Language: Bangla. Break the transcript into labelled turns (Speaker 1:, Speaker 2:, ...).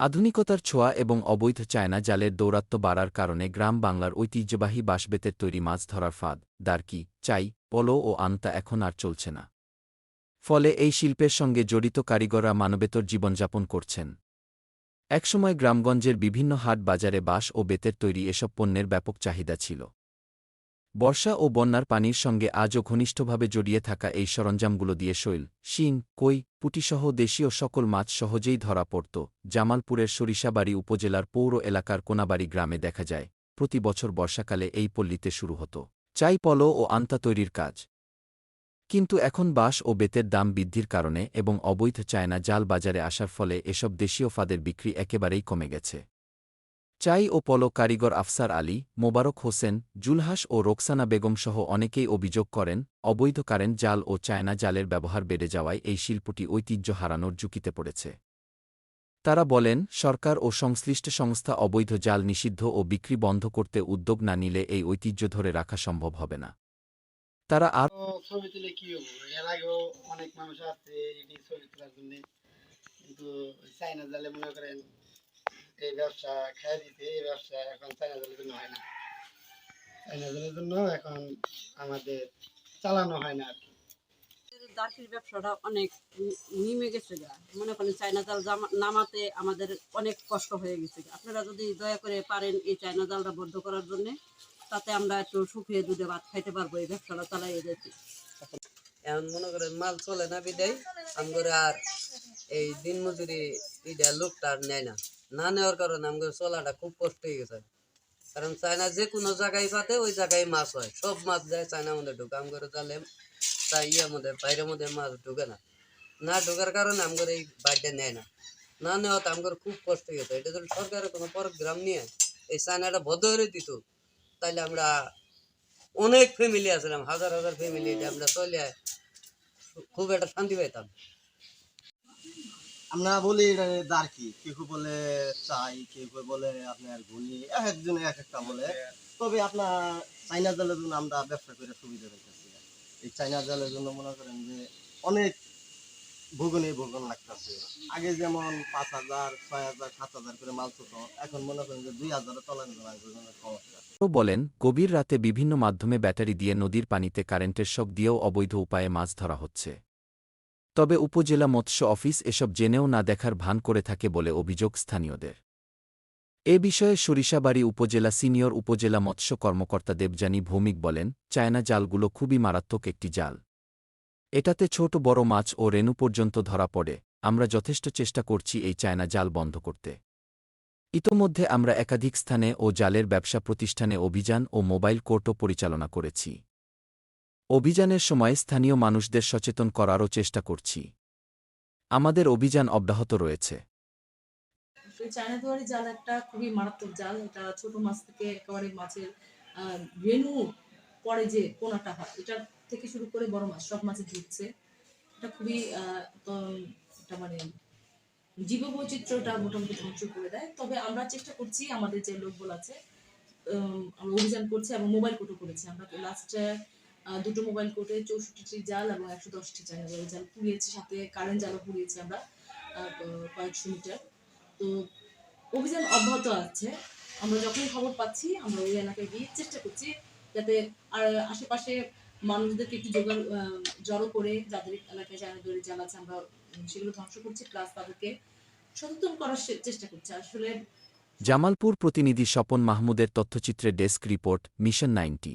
Speaker 1: আধুনিকতার ছোঁয়া এবং অবৈধ চায়না জালের দৌরাত্ম্য বাড়ার কারণে গ্রাম বাংলার ঐতিহ্যবাহী বাঁশবেতের তৈরি মাছ ধরার ফাঁদ, দারকি, চাই, পলো ও আন্তা এখন আর চলছে না। ফলে এই শিল্পের সঙ্গে জড়িত কারিগররা মানবেতর জীবনযাপন করছেন। একসময় গ্রামগঞ্জের বিভিন্ন হাট বাজারে বাঁশ ও বেতের তৈরি এসব পণ্যের ব্যাপক চাহিদা ছিল। বর্ষা ও বন্যার পানির সঙ্গে আজও ঘনিষ্ঠভাবে জড়িয়ে থাকা এই সরঞ্জামগুলো দিয়ে শৈল, শিং, কই, পুটিসহ দেশীয় সকল মাছ সহজেই ধরা পড়ত। জামালপুরের সরিষাবাড়ি উপজেলার পৌর এলাকার কোনাবাড়ি গ্রামে দেখা যায়, প্রতি বছর বর্ষাকালে এই পল্লীতে শুরু হতো। চাই পলো ও আন্তা তৈরির কাজ। কিন্তু এখন বাঁশ ও বেতের দাম বৃদ্ধির কারণে এবং অবৈধ চায়না জাল বাজারে আসার ফলে এসব দেশীয় ফাদের বিক্রি একেবারেই কমে গেছে। চাই ও পলো কারিগর আফসার আলী, মোবারক হোসেন, জুলহাস ও রোকসানা বেগমসহ অনেকেই অভিযোগ করেন, অবৈধ কারেন্ট জাল ও চায়না জালের ব্যবহার বেড়ে যাওয়ায় এই শিল্পটি ঐতিহ্য হারানোর ঝুঁকিতে পড়েছে। তারা বলেন, সরকার ও সংশ্লিষ্ট সংস্থা অবৈধ জাল নিষিদ্ধ ও বিক্রি বন্ধ করতে উদ্যোগ না নিলে এই ঐতিহ্য ধরে রাখা সম্ভব হবে না। তারা আর
Speaker 2: ছবি তুলে কি এর আগেও অনেক মানুষ আছে ছবি তোলার জন্য। কিন্তু চাইনা জালে মনে করেন এই ব্যবসা খেয়ে দিতে এই ব্যবসা এখন চাইনা জালের জন্য হয় না। চাইনা জালের জন্য এখন আমাদের চালানো হয় না আর কি।
Speaker 3: দার্কির ব্যবসাটা অনেক নিমে গেছে গা। মনে করেন চায়না জাল নামাতে আমাদের অনেক কষ্ট হয়ে গেছে আপনারা যদি দয়া করে পারেন এই চায়না জালটা বন্ধ করার জন্য তাতে আমরা একটু সুখে দুধে ভাত খাইতে পারব এই ব্যবসাটা চালাইয়ে যেতে
Speaker 4: এখন মনে করেন মাল চলে না বিদায় আমগরে আর এই দিন মজুরি লোকটা আর নেয় না। না নেওয়ার কারণে আমগরে চলাটা খুব কষ্ট হয়ে গেছে। কারণ চায়না যে কোনো জায়গায় পাতে, ওই জায়গায় মাছ হয়। সব মাছ যায় চায়না মধ্যে ঢুকে। আমগরে জালে তাই ইয়ের মধ্যে, বাইরের মধ্যে মাছ ঢুকে না। না ঢোকার কারণে আমগরে এই বাইরটা নেয় না। না নেওয়াতে আমগরে খুব কষ্ট হয়ে গেছে। এটা যদি সরকারের কোনো প্রোগ্রাম নিয়ে এই চায়নাটা বদ্ধ করে দিত, তাইলে আমরা অনেক ফ্যামিলি আছিলাম হাজার হাজার ফ্যামিলি আমরা চলে খুব একটা শান্তি পাইতাম।
Speaker 5: আমরা বলি এটা দারকি। কেউ বলে চাই, কেউ বলে আপনার ঘুনি এক একজনে এক একটা বলে। তবে আপনার চাইনা জালের জন্য আমরা ব্যবসা করে সুবিধা পাইতেছি। এই চাইনা জালের জন্য মনে করেন যে অনেক ভোগনে ভোগন লাগতেছে। আগে যেমন পাঁচ হাজার, ছয় হাজার, সাত হাজার করে মাল চলত, এখন মনে করেন যে দুই তলার ভোগনের সমস্যা
Speaker 1: বলেন, গভীর রাতে বিভিন্ন মাধ্যমে ব্যাটারি দিয়ে নদীর পানিতে কারেন্টের শক দিয়েও অবৈধ উপায়ে মাছ ধরা হচ্ছে। তবে উপজেলা মৎস্য অফিস এসব জেনেও না দেখার ভান করে থাকে বলে অভিযোগ স্থানীয়দের। এ বিষয়ে সরিষাবাড়ি উপজেলা সিনিয়র উপজেলা মৎস্য কর্মকর্তা দেবযানী ভৌমিক বলেন, চায়না জালগুলো খুবই মারাত্মক একটি জাল। এটাতে ছোট বড় মাছ ও রেণু পর্যন্ত ধরা পড়ে, আমরা যথেষ্ট চেষ্টা করছি এই চায়না জাল বন্ধ করতে। ইতোমধ্যে আমরা একাধিক স্থানে ও জালের ব্যবসা প্রতিষ্ঠানে অভিযান ও মোবাইল কোর্টও পরিচালনা করেছি। অভিযানের সময় স্থানীয় মানুষদের সচেতন করারও চেষ্টা করছি। আমাদের অভিযান অব্যাহত রয়েছে।
Speaker 6: চায়না দুয়ারি জাল একটা খুবই মারাত্মক জাল, এটা ছোট মাছ থেকে একেবারে মাছের রেণু পরে যে পোনাটা হয়, এটা থেকে শুরু করে বড় মাছ, সব মাছে ঢুকছে। এটা খুবই এটা মানে জীববৈচিত্র্যটা মোটামুটি ধ্বংস করে দেয়। তবে আমরা চেষ্টা করছি, আমাদের যে লোকগুলো আছে আমরা অভিযান করছি এবং মোবাইল কোর্টও করেছি। আমরা লাস্টে দুটো মোবাইল কোর্টে চৌষট্টিটি জাল এবং একশো দশটি চায়না জাল পুড়িয়েছি, সাথে কারেন্ট জালও পুড়িয়েছি আমরা কয়েকশো মিটার। তো অভিযান অব্যাহত আছে। আমরা যখনই খবর পাচ্ছি, আমরা ওই এলাকায় গিয়ে চেষ্টা করছি যাতে আর আশেপাশে মানুষদেরকে একটু জোগাড় জড়ো করে যাদের এলাকায় জানা দড়ি জাল আছে আমরা সেগুলো ধ্বংস করছি প্লাস তাদেরকে সচেতন করার চেষ্টা করছি। আসলে
Speaker 1: জামালপুর প্রতিনিধি স্বপন মাহমুদের তথ্যচিত্রে desk report, mission ninety.